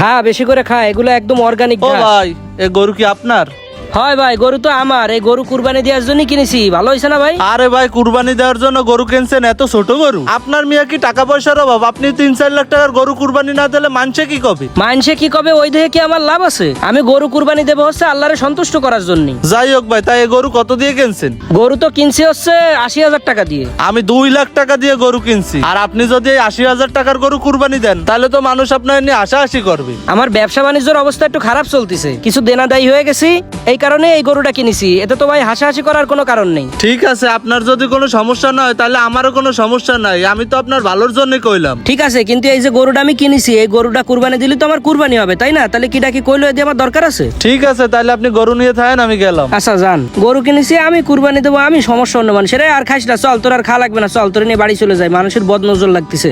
খা বেশি করে খা এগুলো একদম অর্গানিক ও ভাই এ গরু কি আপনার? হয় ভাই গরু তো আমার। এই গরু কুরবানি দেওয়ার জন্য কিনেছি। ভালো হয়েছে না ভাই? আরে ভাই কুরবানি দেওয়ার জন্য গরু কিনছেন? এত ছোট গরু। আপনার মিয়া কি টাকা পয়সার অভাব? আপনি তিন চার লাখ টাকার গরু কুরবানি না দিলে মানছে কি কবে? মানসে কি কবে? ওই দেখে কি আমার লাভ আছে? আমি গরু কুরবানি দেবো হচ্ছে আল্লাহরে সন্তুষ্ট করার জন্য। যাই হোক ভাই তাই গরু কত দিয়ে কিনছেন? গরু তো কিনছি হচ্ছে আশি হাজার টাকা দিয়ে। আমি দুই লাখ টাকা দিয়ে গরু কিনছি। আর আপনি যদি এই আশি হাজার টাকার গরু কুরবানি দেন তাহলে তো মানুষ আপনার নিয়ে আশাআশি করবে। আমার ব্যবসা বাণিজ্যের অবস্থা একটু খারাপ চলতেছে। কিছু দেনাদায়ী হয়ে গেছি এই কারণে এই গরুটা কিনেছি। এতে তো ভাই হাসাহাসি করার কোনো কারণ নেই। ঠিক আছে আপনার যদি কোনো সমস্যা না হয় তাহলে আমারও কোনো সমস্যা নাই। আমি তো আপনার ভালোর জন্য কইলাম। ঠিক আছে কিন্তু এই যে গরুটা আমি কিনেছি এই গরুটা কুরবানি দিলে তো আমার কুরবানি হবে তাই না? তাহলে কিটা কি কইলো দিয়ে আমার দরকার আছে? ঠিক আছে তাহলে আপনি গরু নিয়ে থাকেন আমি গেলাম। আচ্ছা যান। গরু কিনেছি আমি কুরবানি দেবো আমি সমস্যা অন্য মানুষের আর খাইস না চল তোর আর খা লাগবে না চল তোর নিয়ে বাড়ি চলে যায় মানুষের বদনজর লাগতেছে।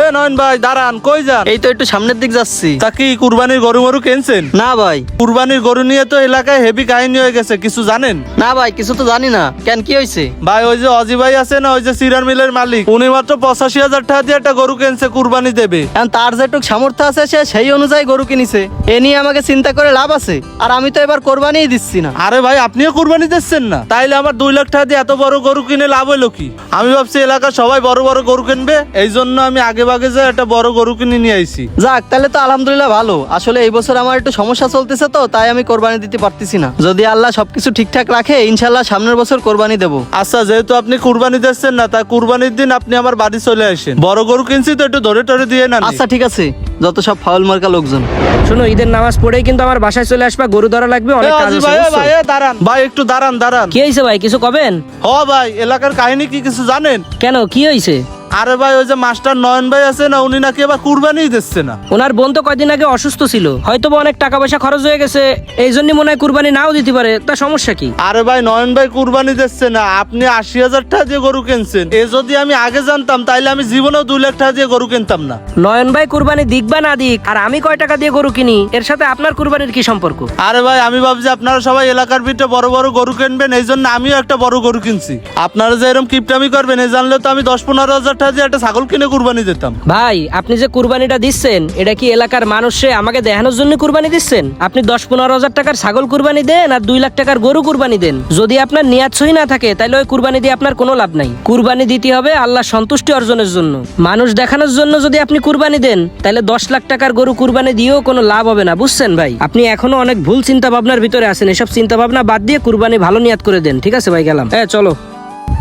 এ নয়ন ভাই দাঁড়ান কই যান? এই তো একটু সামনের দিক যাচ্ছি। তা কি কুরবানির গরু মরু কিনছেন? না ভাই। কুরবানির গরু নিয়ে তো এলাকায় হেভি কাহিনী হয়ে গেছে কিছু জানেন? না ভাই কিছু তো জানি না। কেন কি হয়েছে? ভাই ওই যে অজি ভাই আছে না ওই যে সিরার মিলের মালিক উনি মাত্র পঁচাশি হাজার টাকা দিয়ে একটা গরু কিনছে কুরবানি দেবে। এখন তার যেটুক সামর্থ্য আছে সে সেই অনুযায়ী গরু কিনিছে। এ নিয়ে আমাকে চিন্তা করে লাভ আছে। আর আমি তো এবার কোরবানিই দিচ্ছি না। আরে ভাই আপনিও কুরবানি দিচ্ছেন না? তাইলে আমার দুই লাখ টাকা দিয়ে এত বড় গরু কিনে লাভ হলো কি? আমি ভাবছি এলাকার সবাই বড় বড় গরু কিনবে এই জন্য আমি আগে ভাগে যে একটা বড় গরু কিনে নিয়ে আইছি। যাক তাহলে তো আলহামদুলিল্লাহ ভালো। আসলে এই বছর আমার একটু সমস্যা চলতেছে তো তাই আমি কোরবানি দিতে পারতেছি না। যদি আল্লাহ সবকিছু ঠিকঠাক রাখে ইনশাল্লাহ সামনের বছর কোরবানি দেবো। আচ্ছা যেহেতু আপনি কুরবানি দিচ্ছেন না তা কুরবানির দিন আপনি আমার বাড়ি চলে আসেন। বড় গরু কিনছি তো একটু ধরে টরে দিয়ে না আচ্ছা ঠিক আছে। যত সব ফাউল মার্কা লোকজন। শোনো ঈদের নামাজ পড়েই কিন্তু আমার বাসায় চলে আসবা গরু ধরা লাগবে অনেক কাজ আছে ভাই বুঝছ? ভাই দাঁড়ান। ভাই একটু দাঁড়ান দাঁড়ান। কি হয়েছে ভাই কিছু কবেন? হ ভাই এলাকার কাহিনী কি কিছু জানেন? কেন কি হয়েছে আরে ভাই ওই যে মাস্টার নয়ন ভাই আছে না উনি নাকি এবার কুরবানি দিচ্ছে না। ওনার বোন তো কয়দিন আগে অসুস্থ ছিল। হয়তো বা অনেক টাকা পয়সা খরচ হয়ে গেছে এই জন্য মনে হয় কুরবানি নাও দিতে পারে। তা সমস্যা কি? আরে ভাই নয়ন ভাই কুরবানি দিচ্ছে না আপনি আশি হাজার টাকা দিয়ে গরু কিনছেন। এ যদি আমি আগে জানতাম তাইলে আমি জীবনেও দুই লাখ টাকা দিয়ে গরু কিনতাম না। নয়ন ভাই কুরবানি দিক বা না দিক আর আমি কয় টাকা দিয়ে গরু কিনি এর সাথে আপনার কুরবানির কি সম্পর্ক? আরে ভাই আমি ভাবছি আপনারা সবাই এলাকার ভিতরে বড় বড় গরু কিনবেন এই জন্য আমিও একটা বড় গরু কিনছি। আপনারা যে এরকম কিপটামি করবেন এই জানলে তো আমি দশ পনেরো হাজার টাকা দিয়ে একটা ছাগল কিনে কুরবানি দিতাম। ভাই, আপনি যে কুরবানিটা দিচ্ছেন, এটা কি এলাকার মানুষে আমাকে দেখানোর জন্য কুরবানি দিচ্ছেন? আপনি দশ পনেরো হাজার টাকার ছাগল কুরবানি দেন আর দুই লাখ টাকার গরু কুরবানি দেন। যদি আপনার নিয়াত সহি না থাকে তাহলে ওই কুরবানি দিয়ে আপনার কোনো লাভ নাই। কুরবানি দিতে হবে আল্লাহ সন্তুষ্টি অর্জনের জন্য। মানুষ দেখানোর জন্য যদি আপনি কুরবানি দেন তাহলে দশ লাখ টাকার গরু কুরবানি দিয়েও কোনো লাভ হবে না, বুঝছেন ভাই? আপনি এখনও অনেক ভুল চিন্তা ভাবনার ভিতরে আছেন। এসব চিন্তা ভাবনা বাদ দিয়ে কুরবানি ভালো নিয়াত করে দেন। ঠিক আছে ভাই, গেলাম। হ্যাঁ চলো।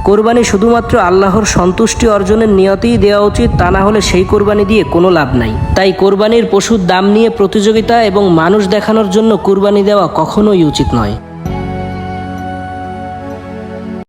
কোরবানি শুধুমাত্র আল্লাহর সন্তুষ্টি অর্জনের নিয়তেই দেওয়া উচিত, তা না হলে সেই কোরবানি দিয়ে কোনো লাভ নাই। তাই কোরবানির পশুর দাম নিয়ে প্রতিযোগিতা এবং মানুষ দেখানোর জন্য কোরবানি দেওয়া কখনোই উচিত নয়।